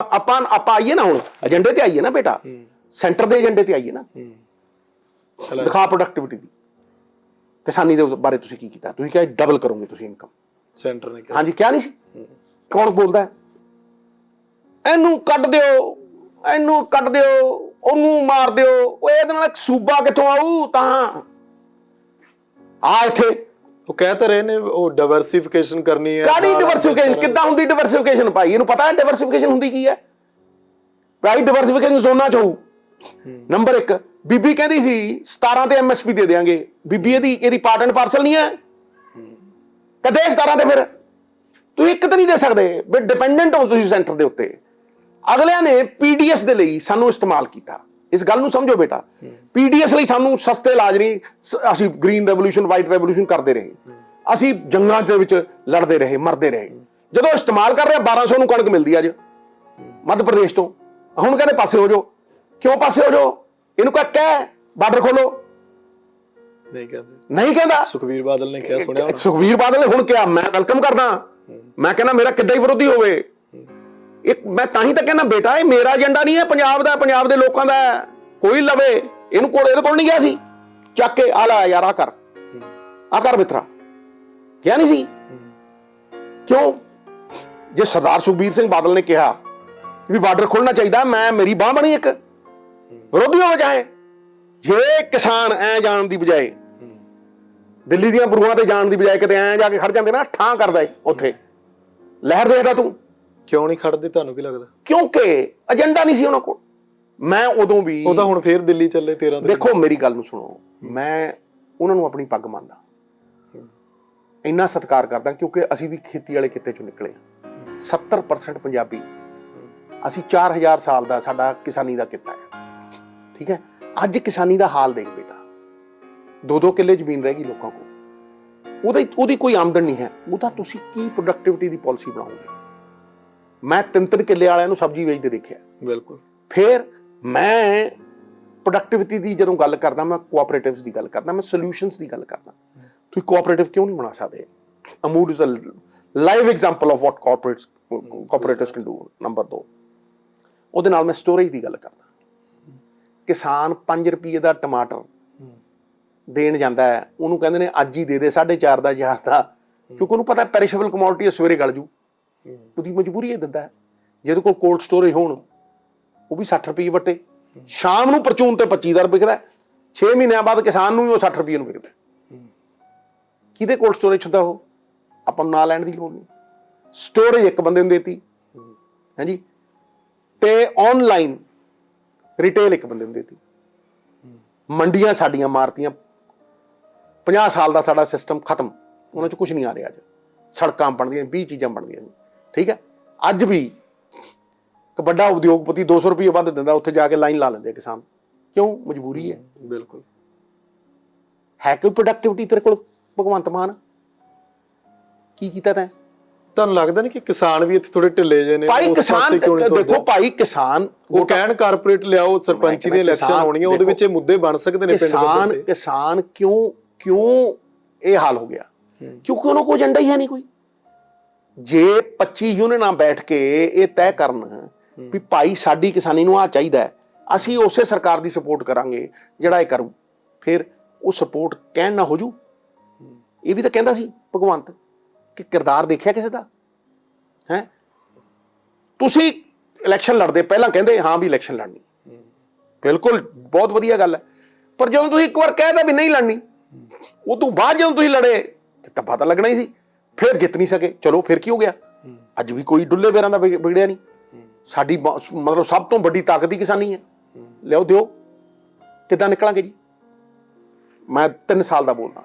ਆਪਾਂ ਆਪਾਂ ਆਈਏ ਨਾ ਹੁਣ ਏਜੰਡੇ ਤੇ ਆਈਏ ਨਾ ਬੇਟਾ। ਸੈਂਟਰ ਦੇ ਏਜੰਡੇ ਤੇ ਆਈਏ ਨਾ। ਚਲਾ। ਦਿਖਾ ਪ੍ਰੋਡਕਟਿਵਿਟੀ ਦੀ। ਕਿਸਾਨੀ ਦੇ ਬਾਰੇ ਤੁਸੀਂ ਕੀ ਕੀਤਾ? ਤੁਸੀਂ ਕਿਹਾ ਡਬਲ ਕਰੋਗੇ ਤੁਸੀਂ ਇਨਕਮ ਸੈਂਟਰ ਨੇ ਕਿਹਾ। ਹਾਂਜੀ ਕਿਹਾ ਨਹੀਂ ਸੀ? ਕੌਣ ਬੋਲਦਾ? ਇਹਨੂੰ ਕੱਢ ਦਿਓ ਇਹਨੂੰ ਕੱਢ ਦਿਓ ਉਹਨੂੰ ਮਾਰ ਦਿਓ। ਉਹ ਇਹਦੇ ਨਾਲ ਇੱਕ ਸੂਬਾ ਕਿੱਥੋਂ ਆਊ? ਤਾਂ। ਆ ਇੱਥੇ। ਉਹ ਕਹਿ ਤਾਂ ਰਹੇ ਨੇ ਉਹ ਡਾਈਵਰਸਿਫਿਕੇਸ਼ਨ ਕਰਨੀ ਹੈ ਡਿਵਰਸਿਫਿਕੇਸ਼ਨ ਸਾਰਾ- ਕਿੱਦਾਂ ਹੁੰਦੀ ਡਿਵਰਸਿਫਿਕੇਸ਼ਨ ਭਾਈ? ਇਹਨੂੰ ਪਤਾ ਹੈ ਡਿਵਰਸਿਫਿਕੇਸ਼ਨ ਹੁੰਦੀ ਕੀ ਹੈ? ਭਾਈ ਡਿਵਰਸਿਫਿਕੇਸ਼ਨ ਜ਼ੋਨਾਂ ਚ ਹੋਊ। ਨੰਬਰ 1 ਬੀਬੀ ਕਹਿੰਦੀ ਸੀ 17 ਤੇ ਐਮਐਸਪੀ ਦੇ ਦੇਾਂਗੇ ਬੀਬੀ ਇਹਦੀ ਇਹਦੀ ਪਾਰਟ ਐਂਡ ਪਾਰਸਲ ਨਹੀਂ ਹੈ? ਕਦੇ 17 ਤੇ ਫਿਰ? ਤੁਸੀਂ ਇੱਕ ਤਾਂ ਨਹੀਂ ਦੇ ਸਕਦੇ। ਵੀ ਡਿਪੈਂਡੈਂਟ ਹੋ ਤੁਸੀਂ ਸੈਂਟਰ ਦੇ ਉੱਤੇ। ਅਗਲਿਆਂ ਨੇ ਪੀਡੀਐਸ ਦੇ ਲਈ ਸਾਨੂੰ ਇਸਤੇਮਾਲ ਕੀਤਾ। ਇਸ ਗੱਲ ਨੂੰ ਸਮਝੋ ਬੇਟਾ। ਪੀਡੀਐਸ ਲਈ ਸਾਨੂੰ ਸਸਤੇ ਇਲਾਜ ਨਹੀਂ ਅਸੀਂ ਗ੍ਰੀਨ ਰੈਵੋਲੂਸ਼ਨ ਵਾਈਟ ਰੈਵੋਲੂਸ਼ਨ ਕਰਦੇ ਰਹੇ। ਅਸੀਂ ਜੰਗਾਂ ਦੇ ਵਿੱਚ ਲੜਦੇ ਰਹੇ ਮਰਦੇ ਰਹੇ। ਜਦੋਂ ਇਸਤੇਮਾਲ ਕਰ ਰਿਹਾ 1200 ਨੂੰ ਕਣਕ ਮਿਲਦੀ ਅੱਜ। ਮੱਧ ਪ੍ਰਦੇਸ਼ ਤੋਂ। ਹੁਣ ਕਹਿੰਦੇ ਪਾਸੇ ਹੋ ਜਾਓ। ਕਿਉਂ ਪਾਸੇ ਹੋ ਜਾਓ? ਇਹਨੂੰ ਕਹ ਕਹਿ ਬਾਰਡਰ ਖੋਲੋ ਨਹੀਂ ਕਹਿੰਦੇ। ਨਹੀਂ ਕਹਿੰਦਾ। ਸੁਖਵੀਰ ਬਾਦਲ ਨੇ ਕਿਹਾ ਸੁਣਿਆ। ਸੁਖਵੀਰ ਬਾਦਲ ਨੇ ਹੁਣ ਕਿਹਾ ਮੈਂ ਵੈਲਕਮ ਕਰਦਾ। ਮੈਂ ਕਹਿੰਦਾ ਮੇਰਾ ਕਿੱਡਾ ਹੀ ਵਿਰੋਧੀ ਹੋਵੇ। ਇੱਕ ਮੈਂ ਤਾਂ ਹੀ ਤਾਂ ਕਹਿੰਦਾ ਬੇਟਾ, ਇਹ ਮੇਰਾ ਏਜੰਡਾ ਨਹੀਂ ਹੈ, ਪੰਜਾਬ ਦਾ, ਪੰਜਾਬ ਦੇ ਲੋਕਾਂ ਦਾ ਕੋਈ ਲਵੇ, ਇਹਨੂੰ ਕੋਲ ਇਹਦੇ ਕੋਲ ਨਹੀਂ ਗਿਆ ਸੀ। ਚੱਕ ਕੇ, ਆ ਲੈ ਯਾਰ, ਆ ਕਰ। ਆ ਕਰ ਮਿੱਤਰਾ। ਕਿਹਾ ਨਹੀਂ ਸੀ। ਕਿਉਂ? ਜੇ ਸਰਦਾਰ ਸੁਖਬੀਰ ਸਿੰਘ ਬਾਦਲ ਨੇ ਕਿਹਾ ਵੀ ਬਾਰਡਰ ਖੋਲਣਾ ਚਾਹੀਦਾ, ਮੈਂ, ਮੇਰੀ ਬਾਹ ਬਣੀ ਇੱਕ। ਵਿਰੋਧੀ ਹੋ ਜਾਏ ਜੇ ਕਿਸਾਨ ਐ ਜਾਣ ਦੀ ਬਜਾਏ, ਦਿੱਲੀ ਦੀਆਂ ਬਰੂਹਾਂ ਤੇ ਜਾਣ ਦੀ ਬਜਾਏ ਕਿਤੇ ਐ ਜਾ ਕੇ ਖੜ ਜਾਂਦੇ ਨਾ, ਠਾਂ ਕਰਦਾ ਏ ਉੱਥੇ। ਲਹਿਰ ਦੇਖਦਾ ਤੂੰ। ਕਿਉਂ ਨਹੀਂ ਖੜਦੇ ਤੁਹਾਨੂੰ ਕੀ ਲੱਗਦਾ? ਕਿਉਂਕਿ ਏਜੰਡਾ ਨਹੀਂ ਸੀ ਉਹਨਾਂ ਕੋਲ। ਮੈਂ ਉਦੋਂ ਵੀ ਉਹ ਤਾਂ ਹੁਣ ਫੇਰ ਦਿੱਲੀ ਚੱਲੇ 13 ਤਰੀਕ। ਦੇਖੋ ਮੇਰੀ ਗੱਲ ਨੂੰ ਸੁਣੋ। ਮੈਂ ਉਹਨਾਂ ਨੂੰ ਆਪਣੀ ਪੱਗ ਮੰਨਦਾ। ਇੰਨਾ ਸਤਿਕਾਰ ਕਰਦਾ ਕਿਉਂਕਿ ਅਸੀਂ ਵੀ ਖੇਤੀ ਵਾਲੇ ਕਿੱਤੇ ਚੋਂ ਨਿਕਲੇ ਹਾਂ। 70% ਪੰਜਾਬੀ। ਅਸੀਂ 4000 ਸਾਲ ਦਾ ਸਾਡਾ ਕਿਸਾਨੀ ਦਾ ਕਿੱਤਾ ਹੈ। ਠੀਕ ਹੈ? ਅੱਜ ਕਿਸਾਨੀ ਦਾ ਹਾਲ ਦੇਖ ਬੇਟਾ। ਦੋ ਦੋ ਕਿੱਲੇ ਜ਼ਮੀਨ ਰਹਿ ਗਈ ਲੋਕਾਂ ਕੋਲ। ਉਹਦੀ ਉਹਦੀ ਕੋਈ ਆਮਦਨ ਨਹੀਂ ਹੈ। ਉਹਦਾ ਤੁਸੀਂ ਕੀ ਪ੍ਰੋਡਕਟਿਵਿਟੀ ਦੀ ਪਾਲਿਸੀ ਬਣਾਓਗੇ? ਮੈਂ ਤਿੰਨ ਤਿੰਨ ਕਿੱਲੇ ਵਾਲਿਆਂ ਨੂੰ ਸਬਜ਼ੀ ਵੇਚਦੇ ਦੇਖਿਆ। ਬਿਲਕੁਲ। ਫਿਰ ਮੈਂ ਪ੍ਰੋਡਕਟਿਵਿਟੀ ਦੀ ਜਦੋਂ ਗੱਲ ਕਰਦਾ ਮੈਂ ਕੋਆਪਰੇਟਿਵਸ ਦੀ ਗੱਲ ਕਰਦਾ ਮੈਂ ਸੋਲੂਸ਼ਨਸ ਦੀ ਗੱਲ ਕਰਦਾ। ਤੁਸੀਂ ਕੋਆਪਰੇਟਿਵ ਕਿਉਂ ਨਹੀਂ ਬਣਾ ਸਕਦੇ? Amul is a live example of what cooperates cooperatives can do number 2 ਉਹਦੇ ਨਾਲ ਮੈਂ ਸਟੋਰੇਜ ਦੀ ਗੱਲ ਕਰਦਾ। ਕਿਸਾਨ 5 ਰੁਪਏ ਦਾ ਟਮਾਟਰ ਦੇਣ ਜਾਂਦਾ ਹੈ ਉਹਨੂੰ ਕਹਿੰਦੇ ਨੇ ਅੱਜ ਹੀ ਦੇ ਦੇ 4.5 ਦਾ ਹਜ਼ਾਰ ਦਾ ਕਿਉਂਕਿ ਉਹਨੂੰ ਪਤਾ ਪੈਰਿਸ਼ੇਬਲ ਕਮੋਡਿਟੀ ਹੈ ਸਵੇਰੇ ਗਲ ਜੂ। ਉਹਦੀ ਮਜਬੂਰੀ ਇਹ ਦਿੰਦਾ ਹੈ। ਜਿਹਦੇ ਕੋਲ ਕੋਲਡ ਸਟੋਰੇਜ ਹੋਣ, ਉਹ ਵੀ 60 ਰੁਪਏ ਵੱਟੇ। ਸ਼ਾਮ ਨੂੰ ਪਰਚੂਨ ਤੇ 25 ਦਾ ਵਿਕਦਾ 6 ਮਹੀਨਿਆਂ ਬਾਅਦ ਕਿਸਾਨ ਨੂੰ ਵੀ ਉਹ 60 ਰੁਪਏ ਨੂੰ ਵਿਕਦਾ ਕਿਹਦੇ ਕੋਲਡ ਸਟੋਰੇਜ ਹੁੰਦਾ ਉਹ? ਆਪਾਂ ਨੂੰ ਨਾ ਲੈਣ ਦੀ ਲੋੜ ਨਹੀਂ। ਸਟੋਰੇਜ ਇੱਕ ਬੰਦੇ ਨੂੰ ਦੇਤੀ। ਹਾਂਜੀ? ਤੇ ਆਨਲਾਈਨ ਰਿਟੇਲ ਇੱਕ ਬੰਦੇ ਨੂੰ ਦੇਤੀ। ਮੰਡੀਆਂ ਸਾਡੀਆਂ ਮਾਰਤੀਆਂ। 50 ਸਾਲ ਦਾ ਸਾਡਾ ਸਿਸਟਮ ਖਤਮ। ਉਹਨਾਂ 'ਚ ਕੁਝ ਨਹੀਂ ਆ ਰਿਹਾ ਅੱਜ। ਸੜਕਾਂ ਬਣਦੀਆਂ 20 ਚੀਜ਼ਾਂ ਬਣਦੀਆਂ ਠੀਕ ਹੈ? ਅੱਜ ਵੀ ਇੱਕ ਵੱਡਾ ਉਦਯੋਗਪਤੀ 200 ਰੁਪਏ ਵੱਧ ਦਿੰਦਾ ਉੱਥੇ ਜਾ ਕੇ ਲਾਈਨ ਲਾ ਲੈਂਦੇ ਆ ਕਿਸਾਨ। ਕਿਉਂ? ਮਜਬੂਰੀ ਹੈ। ਬਿਲਕੁਲ। ਹੈ ਕੋਈ ਪ੍ਰੋਡਕਟਿਵਿਟੀ ਤੇਰੇ ਕੋਲ ਭਗਵੰਤ ਮਾਨ? ਕੀ ਕੀਤਾ ਤੈਂ? ਤੁਹਾਨੂੰ ਲੱਗਦਾ ਨਹੀਂ ਕਿ ਕਿਸਾਨ ਵੀ ਇੱਥੇ ਥੋੜੇ ਢਿੱਲੇ ਜੇ ਨੇ? ਭਾਈ ਕਿਸਾਨ? ਦੇਖੋ ਭਾਈ ਕਿਸਾਨ ਉਹ ਕਹਿਣ ਕਾਰਪੋਰੇਟ ਲਿਆਓ ਸਰਪੰਚੀ ਦੀਆਂ ਇਲੈਕਸ਼ਨ ਕਿਸਾਨ- ਹੋਣੀਆਂ ਉਹਦੇ ਵਿੱਚ ਇਹ ਮੁੱਦੇ ਬਣ ਸਕਦੇ ਨੇ ਪਿੰਡ ਕਿਸਾਨ ਪੱਧਰ ਤੇ ਕਿਸਾਨ ਕਿਉਂ ਕਿਉਂ ਇਹ ਹਾਲ ਹੋ ਗਿਆ? ਕਿਉਂਕਿ ਉਹਨਾਂ ਕੋਲ ਏਜੰਡਾ ਹੀ ਹੈ ਨਹੀਂ ਕੋਈ। ਜੇ 25 ਯੂਨੀਅਨਾਂ ਬੈਠ ਕੇ ਇਹ ਤੈਅ ਕਰਨ ਵੀ ਭਾਈ ਸਾਡੀ ਕਿਸਾਨੀ ਨੂੰ ਆ ਚਾਹੀਦਾ ਹੈ ਅਸੀਂ ਉਸੇ ਸਰਕਾਰ ਦੀ ਸਪੋਰਟ ਕਰਾਂਗੇ ਜਿਹੜਾ ਇਹ ਕਰੂ। ਫਿਰ ਉਹ ਸਪੋਰਟ ਕਹਿਣ ਨਾ ਹੋ ਜੂ ਇਹ ਵੀ ਤਾਂ ਕਹਿੰਦਾ ਸੀ ਭਗਵੰਤ ਕਿ ਕਿਰਦਾਰ ਦੇਖਿਆ ਕਿਸੇ ਦਾ? ਹੈ? ਤੁਸੀਂ ਇਲੈਕਸ਼ਨ ਲੜਦੇ ਪਹਿਲਾਂ ਕਹਿੰਦੇ ਹਾਂ ਵੀ ਇਲੈਕਸ਼ਨ ਲੜਨੀ। ਬਿਲਕੁਲ ਬਹੁਤ ਵਧੀਆ ਗੱਲ ਹੈ। ਪਰ ਜਦੋਂ ਤੁਸੀਂ ਇੱਕ ਵਾਰ ਕਹਿਦਾ ਵੀ ਨਹੀਂ ਲੜਨੀ ਉਹ ਤੋਂ ਬਾਅਦ ਜਦੋਂ ਤੁਸੀਂ ਲੜੇ ਤੇ ਤਾਂ ਪਤਾ ਲੱਗਣਾ ਹੀ ਸੀ। ਫਿਰ ਜਿੱਤ ਨਹੀਂ ਸਕੇ। ਚਲੋ ਫਿਰ ਕੀ ਹੋ ਗਿਆ? ਅੱਜ ਵੀ ਕੋਈ ਡੁੱਲੇ ਬੇਰਾਂ ਦਾ ਵਿਗ- ਵਿਗੜਿਆ ਨਹੀਂ। ਸਾਡੀ ਮਤਲਬ ਸਭ ਤੋਂ ਵੱਡੀ ਤਾਕਤ ਹੀ ਕਿਸਾਨੀ ਹੈ। ਲਿਆਓ ਦਿਓ। ਕਿੱਦਾਂ ਨਿਕਲਾਂਗੇ ਜੀ? ਮੈਂ 3 ਸਾਲ ਦਾ ਬੋਲਦਾ।